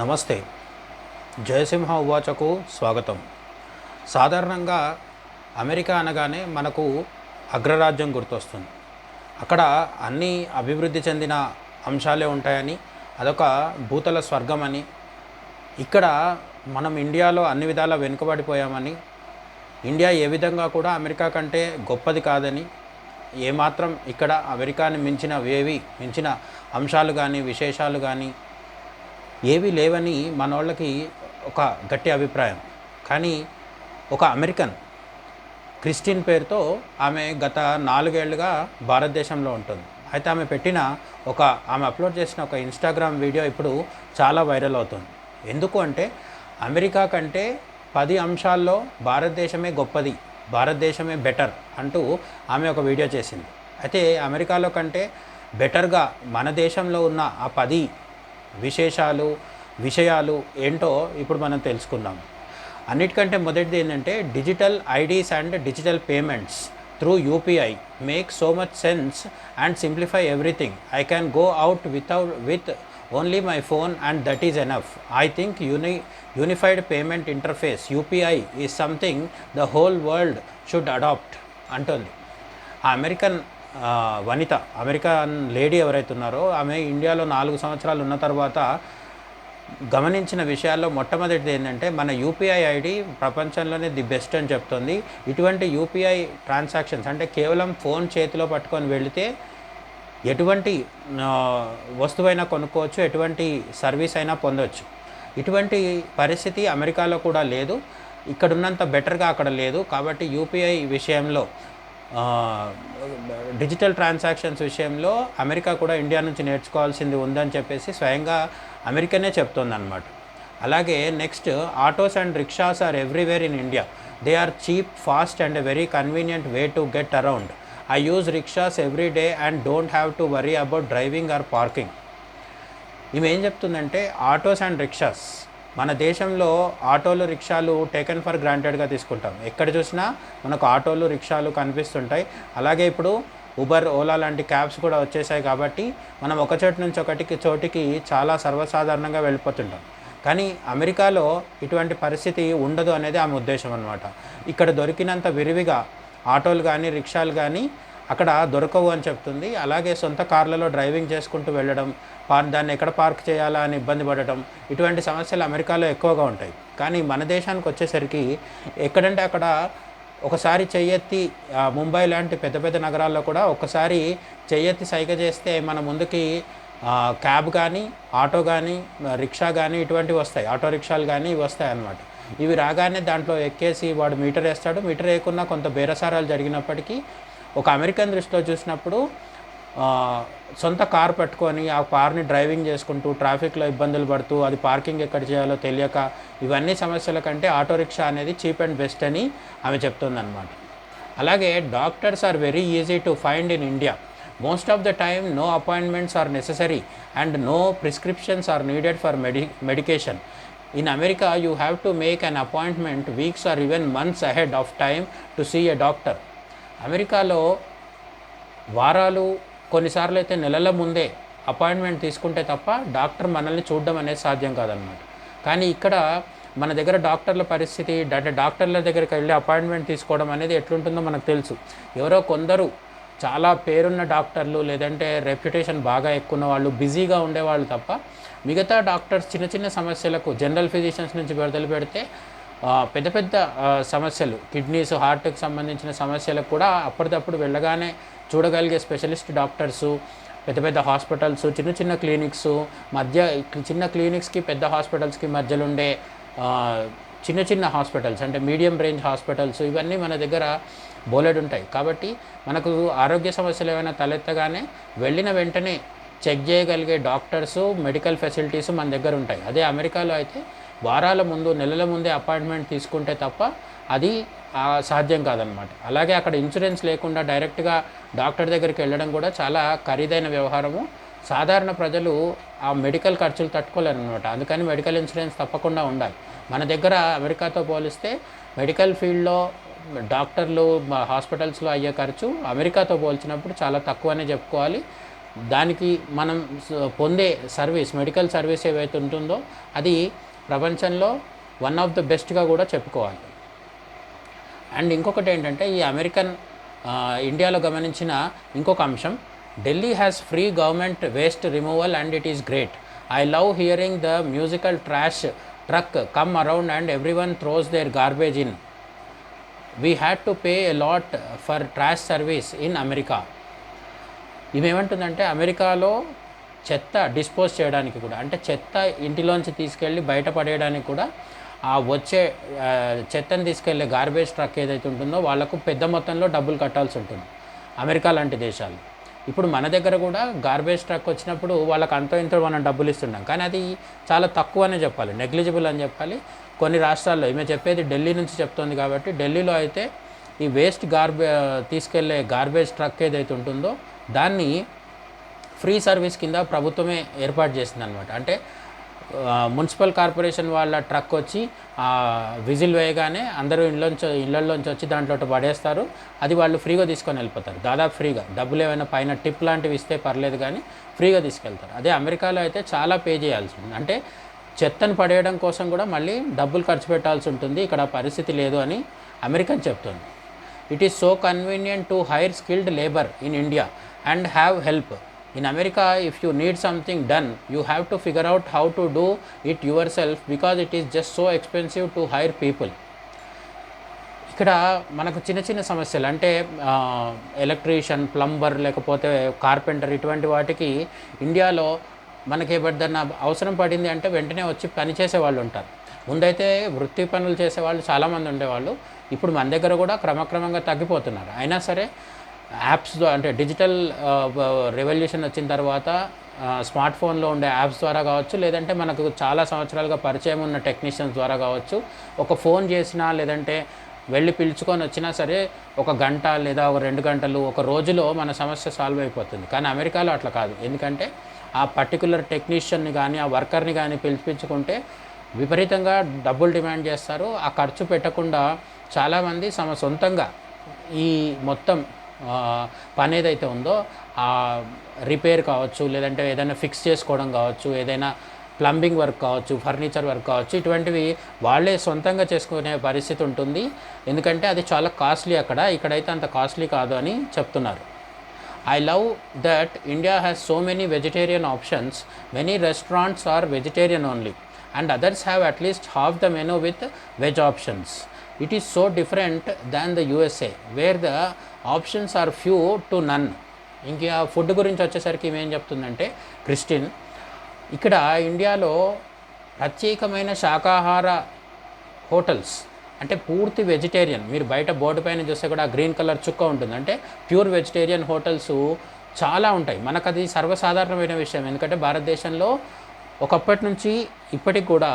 నమస్తే. జయసింహ ఉవాచకు స్వాగతం. సాధారణంగా అమెరికా అనగానే మనకు అగ్రరాజ్యం గుర్తొస్తుంది. అక్కడ అన్ని అభివృద్ధి చెందిన అంశాలే ఉంటాయని అదొక భూతల స్వర్గం అని ఇక్కడ మనం ఇండియాలో అన్ని విధాలా వెనుకబడిపోయామని ఇండియా ఏ విధంగా కూడా అమెరికా కంటే గొప్పది కాదని ఏమాత్రం ఇక్కడ అమెరికాని మించిన వేవి మించిన అంశాలు కానీ విశేషాలు కానీ ఏవి లేవని మన వాళ్ళకి ఒక గట్టి అభిప్రాయం. కానీ ఒక అమెరికన్ క్రిస్టిన్ పేరుతో ఆమె గత నాలుగేళ్ళుగా భారతదేశంలో ఉంటుంది. అయితే ఆమె పెట్టిన ఒక ఆమె అప్లోడ్ చేసిన ఒక ఇన్స్టాగ్రామ్ వీడియో ఇప్పుడు చాలా వైరల్ అవుతుంది. ఎందుకు అంటే అమెరికా కంటే పది అంశాల్లో భారతదేశమే గొప్పది భారతదేశమే బెటర్ అంటూ ఆమె ఒక వీడియో చేసింది. అయితే అమెరికాలో కంటే బెటర్గా మన దేశంలో ఉన్న ఆ పది విశేషాలు విషయాలు ఏంటో ఇప్పుడు మనం తెలుసుకుందాం. అన్నిటికంటే మొదటిది ఏంటంటే digital IDs and digital payments through UPI make so much sense and simplify everything. I can go out without with only my phone and that is enough. I think uni unified payment interface UPI is something the whole world should adapt అంటుంది. ఆ American వనిత American lady ఎవరైతే ఉన్నారో ఆమె ఇండియాలో నాలుగు సంవత్సరాలు ఉన్న తర్వాత గమనించిన విషయాల్లో మొట్టమొదటిది ఏంటంటే మన యూపీఐ ఐడి ప్రపంచంలోనే ది బెస్ట్ అని చెప్తుంది. ఇటువంటి యూపీఐ ట్రాన్సాక్షన్స్ అంటే కేవలం ఫోన్ చేతిలో పట్టుకొని వెళితే ఎటువంటి వస్తువైనా కొనుక్కోవచ్చు ఎటువంటి సర్వీస్ అయినా పొందవచ్చు ఇటువంటి పరిస్థితి అమెరికాలో కూడా లేదు. ఇక్కడ ఉన్నంత బెటర్గా అక్కడ లేదు. కాబట్టి యూపీఐ విషయంలో డిజిటల్ ట్రాన్సాక్షన్స్ విషయంలో అమెరికా కూడా ఇండియా నుంచి నేర్చుకోవాల్సింది ఉందని చెప్పేసి స్వయంగా అమెరికానే చెప్తుందన్నమాట. అలాగే next autos and rickshaws are everywhere in India. They are cheap fast and very convenient way to get around. I use rickshaws every day and don't have to worry about driving or parking. ఈమె ఏం చెప్తుందంటే autos and rickshaws మన దేశంలో ఆటోలు రిక్షాలు taken for గ్రాంటెడ్గా తీసుకుంటాం. ఎక్కడ చూసినా మనకు ఆటోలు రిక్షాలు కనిపిస్తుంటాయి. అలాగే ఇప్పుడు ఉబర్ ఓలా లాంటి క్యాబ్స్ కూడా వచ్చేసాయి కాబట్టి మనం ఒక చోటు నుంచి ఒకటికి చోటికి చాలా సర్వసాధారణంగా వెళ్ళిపోతుంటాం. కానీ అమెరికాలో ఇటువంటి పరిస్థితి ఉండదు అనేది ఆమె ఉద్దేశం అనమాట ఇక్కడ దొరికినంత విరివిగా ఆటోలు కానీ రిక్షాలు కానీ అక్కడ దొరకవు అని చెప్తుంది. అలాగే సొంత కార్లలో డ్రైవింగ్ చేసుకుంటూ వెళ్ళడం పార్ దాన్ని ఎక్కడ పార్క్ చేయాలా అని ఇబ్బంది పడటం ఇటువంటి సమస్యలు అమెరికాలో ఎక్కువగా ఉంటాయి. కానీ మన దేశానికి వచ్చేసరికి ఎక్కడంటే అక్కడ ఒకసారి చెయ్యెత్తి ముంబై లాంటి పెద్ద పెద్ద నగరాల్లో కూడా ఒకసారి చెయ్యెత్తి సైగ చేస్తే మన ముందుకి క్యాబ్ కానీ ఆటో కానీ రిక్షా కానీ ఇటువంటివి వస్తాయి. ఆటో రిక్షాలు కానీ ఇవి వస్తాయి అన్నమాట. ఇవి రాగానే దాంట్లో ఎక్కేసి వాడు మీటర్ వేస్తాడు. మీటర్ వేయకుండా కొంత బేరసారాలు జరిగినప్పటికీ ఒక అమెరికన్ దృష్టిలో చూసినప్పుడు సొంత కార్ పెట్టుకొని ఆ కార్ని డ్రైవింగ్ చేసుకుంటూ ట్రాఫిక్లో ఇబ్బందులు పడుతూ అది పార్కింగ్ ఎక్కడ చేయాలో తెలియక ఇవన్నీ సమస్యల కంటే ఆటో రిక్షా అనేది చీప్ అండ్ బెస్ట్ అని ఆమె చెప్తుందన్నమాట. అలాగే doctors are very easy to find in India. Most of the time no appointments are necessary and no prescriptions are needed for medi medication. In America you have to make an appointment weeks or even months ahead of time to see a doctor. అమెరికాలో వారాలు కొన్నిసార్లు అయితే నెలల ముందే appointment తీసుకుంటే తప్ప doctor మనల్ని చూడడం అనేది సాధ్యం కాదనమాట కానీ ఇక్కడ మన దగ్గర డాక్టర్ల పరిస్థితి అంటే డాక్టర్ల దగ్గరికి వెళ్ళి అపాయింట్మెంట్ తీసుకోవడం అనేది ఎట్లుంటుందో మనకు తెలుసు. ఎవరో కొందరు చాలా పేరున్న డాక్టర్లు లేదంటే రెప్యుటేషన్ బాగా ఎక్కువ వాళ్ళు బిజీగా ఉండేవాళ్ళు తప్ప మిగతా డాక్టర్స్ చిన్న చిన్న సమస్యలకు జనరల్ ఫిజిషియన్స్ నుంచి విడుదల పెడితే పెద్ద పెద్ద సమస్యలు. కిడ్నీస్ హార్ట్కి సంబంధించిన సమస్యలకు కూడా అప్పటిదప్పుడు వెళ్ళగానే చూడగలిగే స్పెషలిస్ట్ డాక్టర్సు పెద్ద పెద్ద హాస్పిటల్స్ చిన్న చిన్న క్లినిక్స్ మధ్య చిన్న క్లినిక్స్కి పెద్ద హాస్పిటల్స్కి మధ్యలో ఉండే చిన్న చిన్న హాస్పిటల్స్ అంటే మీడియం రేంజ్ హాస్పిటల్స్ ఇవన్నీ మన దగ్గర బోలెడు ఉంటాయి కాబట్టి మనకు ఆరోగ్య సమస్యలు ఏమైనా తలెత్తగానే వెళ్ళిన వెంటనే చెక్ చేయగలిగే డాక్టర్స్ మెడికల్ ఫెసిలిటీస్ మన దగ్గర ఉంటాయి అదే అమెరికాలో అయితే వారాల ముందు నెలల ముందే అపాయింట్మెంట్ తీసుకుంటే తప్ప అది సాధ్యం కాదనమాట అలాగే అక్కడ ఇన్సూరెన్స్ లేకుండా డైరెక్ట్గా డాక్టర్ దగ్గరికి వెళ్ళడం కూడా చాలా ఖరీదైన వ్యవహారము. సాధారణ ప్రజలు ఆ మెడికల్ ఖర్చులు తట్టుకోలేరు అనమాట అందుకని మెడికల్ ఇన్సూరెన్స్ తప్పకుండా ఉండాలి. మన దగ్గర అమెరికాతో పోలిస్తే మెడికల్ ఫీల్డ్లో డాక్టర్లు హాస్పిటల్స్లో అయ్యే ఖర్చు అమెరికాతో పోల్చినప్పుడు చాలా తక్కువనే చెప్పుకోవాలి. దానికి మనం పొందే సర్వీస్ మెడికల్ సర్వీస్ ఏవైతే ఉంటుందో అది ప్రపంచంలో వన్ ఆఫ్ ద బెస్ట్గా కూడా చెప్పుకోవాలి. అండ్ ఇంకొకటి ఏంటంటే ఈ అమెరికన్ ఇండియాలో గమనించిన ఇంకొక అంశం Delhi has free government waste removal and it is great I love hearing the musical trash truck come around and everyone throws their garbage in we had to pay a lot for trash service in America ఇవేమంటుందంటే అమెరికాలో చెత్త dispose చేయడానికి కూడా అంటే చెత్త ఇంటిలోంచి తీసుకెళ్ళి బయట పడేయడానికి కూడా ఆ వచ్చే చెత్తను తీసుకెళ్ళే గార్బేజ్ ట్రక్ ఏదైతే ఉంటుందో వాళ్ళకు పెద్ద మొత్తంలో డబ్బులు కట్టాల్సి ఉంటుంది. అమెరికా లాంటి దేశాలు. ఇప్పుడు మన దగ్గర కూడా గార్బేజ్ ట్రక్ వచ్చినప్పుడు వాళ్ళకి అంతో ఇంతో మనం డబ్బులు ఇస్తున్నాం. కానీ అది చాలా తక్కువ అనే చెప్పాలి నెగ్లిజిబుల్ అని చెప్పాలి. కొన్ని రాష్ట్రాల్లో ఈమె చెప్పేది ఢిల్లీ నుంచి చెప్తోంది కాబట్టి ఢిల్లీలో అయితే ఈ వేస్ట్ గార్బే తీసుకెళ్ళే గార్బేజ్ ట్రక్ ఏదైతే ఉంటుందో దాన్ని ఫ్రీ సర్వీస్ కింద ప్రభుత్వమే ఏర్పాటు చేసిందనమాట అంటే మున్సిపల్ కార్పొరేషన్ వాళ్ళ ట్రక్ వచ్చి విజిల్ వేయగానే అందరూ ఇళ్ళలోంచి ఇళ్ళల్లోంచి వచ్చి దాంట్లో పడేస్తారు. అది వాళ్ళు ఫ్రీగా తీసుకొని వెళ్ళిపోతారు. దాదాపు ఫ్రీగా. డబ్బులు ఏమైనా పైన టిప్ లాంటివి ఇస్తే పర్లేదు కానీ ఫ్రీగా తీసుకెళ్తారు. అదే అమెరికాలో అయితే చాలా పే చేయాల్సి ఉంది. అంటే చెత్తను పడేయడం కోసం కూడా మళ్ళీ డబ్బులు ఖర్చు పెట్టాల్సి ఉంటుంది. ఇక్కడ పరిస్థితి లేదు అని అమెరికన్ చెప్తుంది. It is so convenient to hire skilled labour in India and have help in America if you need something done you have to figure out how to do it yourself because it is just so expensive to hire people ఇక్కడ మనకు చిన్న చిన్న సమస్యలు అంటే electrician plumber లేకపోతే carpenter ఇటువంటి వాటికి ఇండియాలో మనకి ఏదన్నా అవసరం పడింది అంటే వెంటనే వచ్చి పని చేసే వాళ్ళు ఉంటారు. ముందైతే వృత్తి పనులు చేసే వాళ్ళు చాలామంది ఉండేవాళ్ళు. ఇప్పుడు మన దగ్గర కూడా క్రమక్రమంగా తగ్గిపోతున్నారు. అయినా సరే యాప్స్ అంటే డిజిటల్ రెవల్యూషన్ వచ్చిన తర్వాత స్మార్ట్ ఫోన్లో ఉండే యాప్స్ ద్వారా కావచ్చు లేదంటే మనకు చాలా సంవత్సరాలుగా పరిచయం ఉన్న టెక్నీషియన్స్ ద్వారా కావచ్చు ఒక ఫోన్ చేసినా లేదంటే వెళ్ళి పిలుచుకొని వచ్చినా సరే ఒక గంట లేదా ఒక రెండు గంటలు ఒక రోజులో మన సమస్య సాల్వ్ అయిపోతుంది. కానీ అమెరికాలో అట్లా కాదు. ఎందుకంటే ఆ పర్టికులర్ టెక్నీషియన్ని కానీ ఆ వర్కర్ని కానీ పిలిపించుకుంటే విపరీతంగా డబ్బులు డిమాండ్ చేస్తారు. ఆ ఖర్చు పెట్టకుండా చాలామంది తమ సొంతంగా ఈ మొత్తం పని ఏదైతే ఉందో ఆ రిపేర్ కావచ్చు లేదంటే ఏదైనా ఫిక్స్ చేసుకోవడం కావచ్చు ఏదైనా ప్లంబింగ్ వర్క్ కావచ్చు ఫర్నిచర్ వర్క్ కావచ్చు ఇటువంటివి వాళ్ళే సొంతంగా చేసుకునే పరిస్థితి ఉంటుంది. ఎందుకంటే అది చాలా కాస్ట్లీ అక్కడ ఇక్కడైతే అంత కాస్ట్లీ కాదు అని చెప్తున్నారు. I love that India has so many vegetarian options many restaurants are vegetarian only and others have at least half the menu with veg options. It is so different than the USA, where the options are few to none. ఇంకా food గురించి వచ్చేసరికి ఏమేం చెప్తుందంటే Kristin ఇక్కడ ఇండియాలో ప్రత్యేకమైన శాకాహార hotels అంటే పూర్తి వెజిటేరియన్. మీరు బయట బోర్డు పైన చూస్తే కూడా గ్రీన్ కలర్ చుక్క ఉంటుంది. అంటే ప్యూర్ వెజిటేరియన్ హోటల్స్ చాలా ఉంటాయి. మనకు అది సర్వసాధారణమైన విషయం. ఎందుకంటే భారతదేశంలో ఒకప్పటి నుంచి ఇప్పటికి కూడా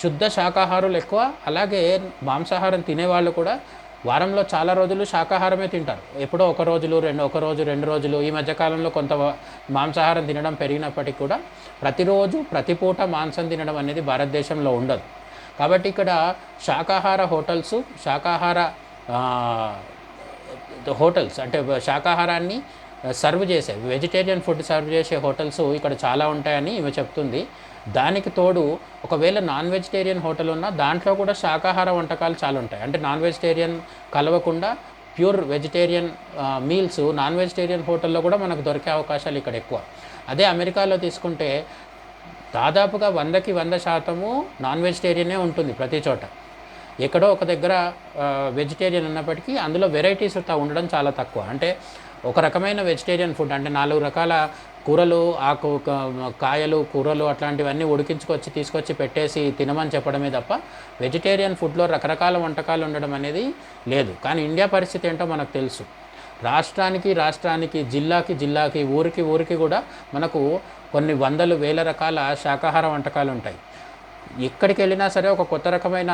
శుద్ధ శాకాహారులు ఎక్కువ అలాగే మాంసాహారం తినేవాళ్ళు కూడా వారంలో చాలా రోజులు శాకాహారమే తింటారు. ఎప్పుడో ఒక రోజులు రెండు ఒక రోజు రెండు రోజులు ఈ మధ్యకాలంలో కొంత మాంసాహారం తినడం పెరిగినప్పటికీ కూడా ప్రతిరోజు ప్రతి పూట మాంసం తినడం అనేది భారతదేశంలో ఉండదు. కాబట్టి ఇక్కడ శాకాహార హోటల్స్ శాకాహార హోటల్స్ అంటే శాకాహారాన్ని సర్వ్ చేసే వెజిటేరియన్ ఫుడ్ సర్వ్ చేసే హోటల్స్ ఇక్కడ చాలా ఉంటాయని ఈమె చెప్తుంది. దానికి తోడు ఒకవేళ నాన్ వెజిటేరియన్ హోటల్ ఉన్నా దాంట్లో కూడా శాకాహార వంటకాలు చాలా ఉంటాయి. అంటే నాన్ వెజిటేరియన్ కలవకుండా pure vegetarian meals non vegetarian హోటల్లో కూడా మనకు దొరికే అవకాశాలు ఇక్కడ ఎక్కువ. అదే అమెరికాలో తీసుకుంటే దాదాపుగా వందకి వంద శాతము నాన్ వెజిటేరియనే ఉంటుంది ప్రతి చోట. ఎక్కడో ఒక దగ్గర వెజిటేరియన్ ఉన్నప్పటికీ అందులో వెరైటీస్ ఉండడం చాలా తక్కువ. అంటే ఒక రకమైన వెజిటేరియన్ ఫుడ్ అంటే నాలుగు రకాల కూరలు ఆకు కాయలు కూరలు అట్లాంటివన్నీ ఉడికించుకొచ్చి తీసుకొచ్చి పెట్టేసి తినమని చెప్పడమే తప్ప వెజిటేరియన్ ఫుడ్లో రకరకాల వంటకాలు ఉండడం అనేది లేదు. కానీ ఇండియా పరిస్థితి ఏంటో మనకు తెలుసు. రాష్ట్రానికి రాష్ట్రానికి జిల్లాకి జిల్లాకి ఊరికి ఊరికి కూడా మనకు కొన్ని వందలు వేల రకాల శాకాహార వంటకాలు ఉంటాయి. ఎక్కడికి వెళ్ళినా సరే ఒక కొత్త రకమైన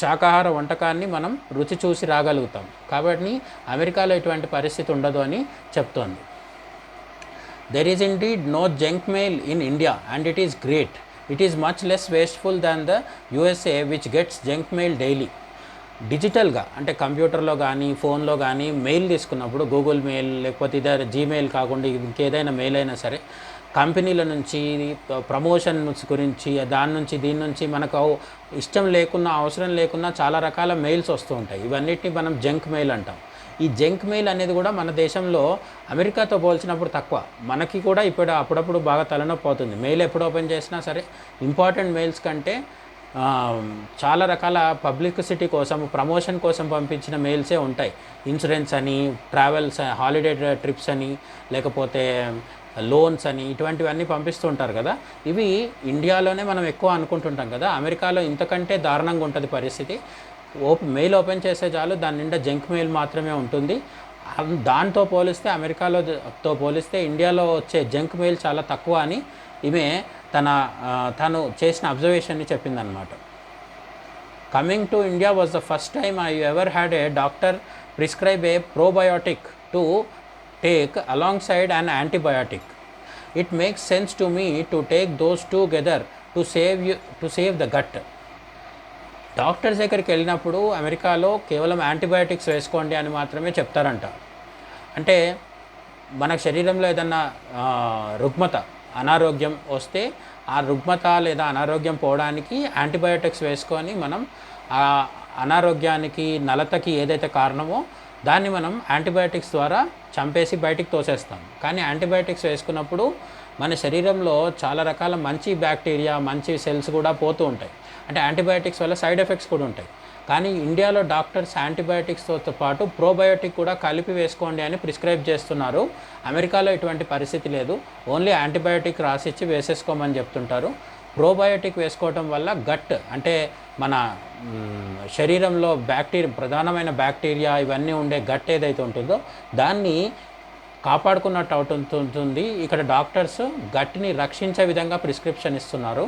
శాకాహార వంటకాన్ని మనం రుచి చూసి రాగలుగుతాం. కాబట్టి అమెరికాలో ఇటువంటి పరిస్థితి ఉండదు అని చెప్తోంది. There is indeed no junk mail in India and it is great it is much less wasteful than the USA which gets junk mail daily డిజిటల్గా అంటే కంప్యూటర్లో కానీ ఫోన్లో కానీ మెయిల్ తీసుకున్నప్పుడు గూగుల్ మెయిల్ లేకపోతే ఇదే జీమెయిల్ కాకుండా ఇంకేదైనా మెయిల్ అయినా సరే కంపెనీల నుంచి ప్రమోషన్స్ గురించి దాని నుంచి దీని నుంచి మనకు ఇష్టం లేకున్నా అవసరం లేకున్నా చాలా రకాల మెయిల్స్ వస్తూ ఉంటాయి. ఇవన్నిటిని మనం జంక్ మెయిల్ అంటాం. ఈ జంక్ మెయిల్ అనేది కూడా మన దేశంలో అమెరికాతో పోల్చినప్పుడు తక్కువ. మనకి కూడా ఇప్పుడు అప్పుడప్పుడు బాగా తలనొప్పి అవుతుంది. మెయిల్ ఎప్పుడు ఓపెన్ చేసినా సరే ఇంపార్టెంట్ మెయిల్స్ కంటే చాలా రకాల పబ్లిసిటీ కోసం ప్రమోషన్ కోసం పంపించిన మెయిల్సే ఉంటాయి. ఇన్సూరెన్స్ అని ట్రావెల్స్ హాలిడే ట్రిప్స్ అని లేకపోతే లోన్స్ అని ఇటువంటివన్నీ పంపిస్తూ ఉంటారు కదా. ఇవి ఇండియాలోనే మనం ఎక్కువ అనుకుంటుంటాం కదా. అమెరికాలో ఇంతకంటే దారుణంగా ఉంటుంది పరిస్థితి. ఓప్ మెయిల్ ఓపెన్ చేసే చాలు దాని నిండా జంక్ మెయిల్ మాత్రమే ఉంటుంది. దాంతో పోలిస్తే అమెరికాలో తో పోలిస్తే ఇండియాలో వచ్చే జంక్ మెయిల్ చాలా తక్కువ అని ఈమె తన తను చేసిన అబ్జర్వేషన్ని చెప్పిందనమాట. Coming to India was the first time I ever had a doctor prescribe a probiotic to take alongside and antibiotic it makes sense to me to take those together to save you to save the gut doctors దగ్గరికి వెళ్ళినప్పుడు అమెరికాలో కేవలం antibiotics వేసుకోండి అని మాత్రమే చెప్తారంట. అంటే మన శరీరంలో ఏదన్నా రుగ్మత అనారోగ్యం వస్తే ఆ రుగ్మత లేదా అనారోగ్యం పోవడానికి యాంటీబయాటిక్స్ వేసుకొని మనం ఆ అనారోగ్యానికి నలతకి ఏదైతే కారణమో దాన్ని మనం యాంటీబయాటిక్స్ ద్వారా చంపేసి బయటికి తోసేస్తాం. కానీ యాంటీబయాటిక్స్ వేసుకున్నప్పుడు మన శరీరంలో చాలా రకాల మంచి బ్యాక్టీరియా మంచి సెల్స్ కూడా పోతూ ఉంటాయి. అంటే యాంటీబయాటిక్స్ వల్ల సైడ్ ఎఫెక్ట్స్ కూడా ఉంటాయి. కానీ ఇండియాలో డాక్టర్స్ యాంటీబయాటిక్స్తో పాటు ప్రోబయోటిక్ కూడా కలిపి వేసుకోండి అని ప్రిస్క్రైబ్ చేస్తున్నారు. అమెరికాలో ఇటువంటి పరిస్థితి లేదు. ఓన్లీ యాంటీబయాటిక్ రాసిచ్చి వేసేసుకోమని చెప్తుంటారు. ప్రోబయోటిక్ వేసుకోవటం వల్ల గట్ అంటే మన శరీరంలో బ్యాక్టీరియా ప్రధానమైన బ్యాక్టీరియా ఇవన్నీ ఉండే గట్ ఏదైతే ఉంటుందో దాన్ని కాపాడుకున్నట్టు అవుతుంటుంది. ఇక్కడ డాక్టర్స్ గట్ని రక్షించే విధంగా ప్రిస్క్రిప్షన్ ఇస్తున్నారు.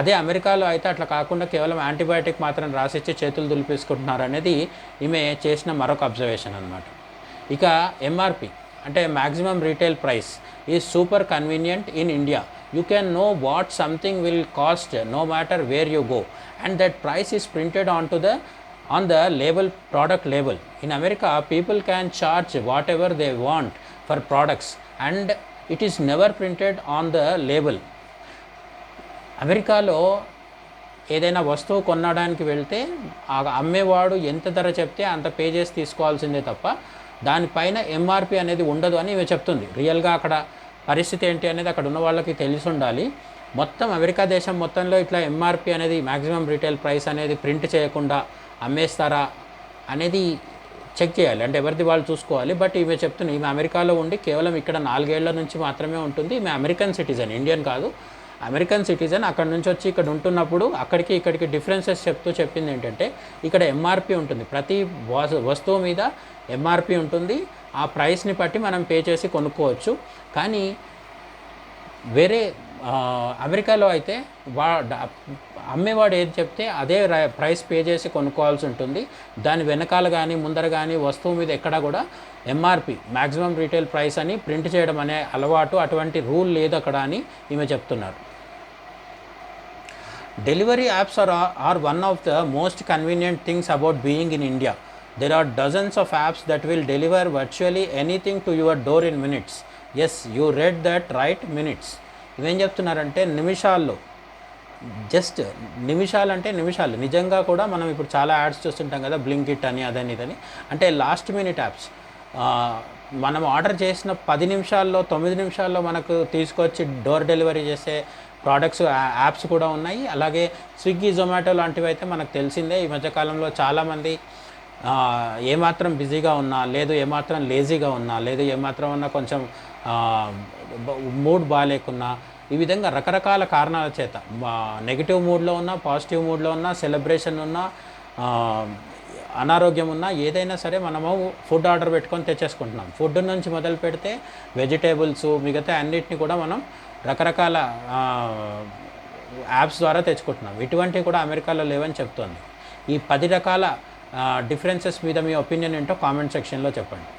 అదే అమెరికాలో అయితే అట్లా కాకుండా కేవలం యాంటీబయాటిక్ మాత్రం రాసిచ్చి చేతులు దులిపేసుకుంటున్నారు అనేది ఈమె చేసిన మరొక అబ్జర్వేషన్ అనమాట ఇక ఎంఆర్పి అంటే maximum retail price is super convenient in India you can know what something will cost no matter where you go and that price is printed on to the on the label product label. In america people can charge whatever they want for products and it is never printed on the label. అమెరికాలో ఏదైనా వస్తువు కొనడానికి వెళ్తే అమ్మేవాడు ఎంత ధర చెప్తే అంత pay చేసి తీసుకోవాల్సిందే తప్ప దానిపైన ఎంఆర్పి అనేది ఉండదు అని ఇవి చెప్తుంది. రియల్గా అక్కడ పరిస్థితి ఏంటి అనేది అక్కడ ఉన్న వాళ్ళకి తెలిసి ఉండాలి మొత్తం అమెరికా దేశం మొత్తంలో ఇట్లా ఎంఆర్పి అనేది మ్యాక్సిమం రీటైల్ ప్రైస్ అనేది ప్రింట్ చేయకుండా అమ్మేస్తారా అనేది చెక్ చేయాలి. అంటే ఎవరిది వాళ్ళు చూసుకోవాలి. బట్ ఈమె చెప్తున్నాయి ఈమె అమెరికాలో ఉండి కేవలం ఇక్కడ నాలుగేళ్ళ నుంచి మాత్రమే ఉంటుంది. ఈమె అమెరికన్ సిటిజన్ ఇండియన్ కాదు. అమెరికన్ సిటిజన్ అక్కడ నుంచి వచ్చి ఇక్కడ ఉంటున్నప్పుడు అక్కడికి ఇక్కడికి డిఫరెన్సెస్ చెప్తూ చెప్పింది ఏంటంటే ఇక్కడ ఎంఆర్పి ఉంటుంది. ప్రతి వస్తువు మీద ఎంఆర్పి ఉంటుంది. ఆ ప్రైస్ని బట్టి మనం పే చేసి కొనుక్కోవచ్చు. కానీ వేరే అమెరికాలో అయితే వా అమ్మేవాడు ఏది చెప్తే అదే ప్రైస్ పే చేసి కొనుక్కోవాల్సి ఉంటుంది. దాని వెనకాల కానీ ముందర కానీ వస్తువు మీద ఎక్కడా కూడా ఎంఆర్పి మ్యాక్సిమం రీటైల్ ప్రైస్ అని ప్రింట్ చేయడం అనే అలవాటు అటువంటి రూల్ లేదు అక్కడ అని ఈమె చెప్తున్నారు. Delivery apps are, are one of the most convenient things about being in India. There are dozens of apps that will deliver virtually anything to your door in minutes. Yes, you read that right, minutes. ఇవేం చెప్తున్నారంటే నిమిషాల్లో just నిమిషాలు అంటే నిమిషాలు నిజంగా కూడా మనం ఇప్పుడు చాలా యాడ్స్ చూస్తుంటాం కదా బ్లింకిట్ అని అదని ఇదని అంటే లాస్ట్ మినిట్ యాప్స్ మనం ఆర్డర్ చేసిన పది నిమిషాల్లో తొమ్మిది నిమిషాల్లో మనకు తీసుకొచ్చి డోర్ డెలివరీ చేసే ప్రోడక్ట్స్ యాప్స్ కూడా ఉన్నాయి. అలాగే స్విగ్గీ జొమాటో లాంటివి అయితే మనకు తెలిసిందే. ఈ మధ్యకాలంలో చాలామంది ఏమాత్రం బిజీగా ఉన్నా లేదు ఏమాత్రం లేజీగా ఉన్నా లేదు ఏమాత్రం ఉన్నా కొంచెం మూడ్ బాగాలేకున్నా ఈ విధంగా రకరకాల కారణాల చేత నెగిటివ్ మూడ్లో ఉన్నా పాజిటివ్ మూడ్లో ఉన్నా సెలబ్రేషన్ ఉన్నా అనారోగ్యం ఉన్నా ఏదైనా సరే మనము ఫుడ్ ఆర్డర్ పెట్టుకొని తెచ్చేసుకుంటున్నాం. ఫుడ్ నుంచి మొదలు పెడితే వెజిటేబుల్స్ మిగతా అన్నిటిని కూడా మనం రకరకాల యాప్స్ ద్వారా తెచ్చుకుంటున్నాం. ఇటువంటివి కూడా అమెరికాలో లేవని చెప్తోంది. ఈ పది రకాల డిఫరెన్సెస్ మీద మీ ఒపీనియన్ ఏంటో కామెంట్ సెక్షన్లో చెప్పండి.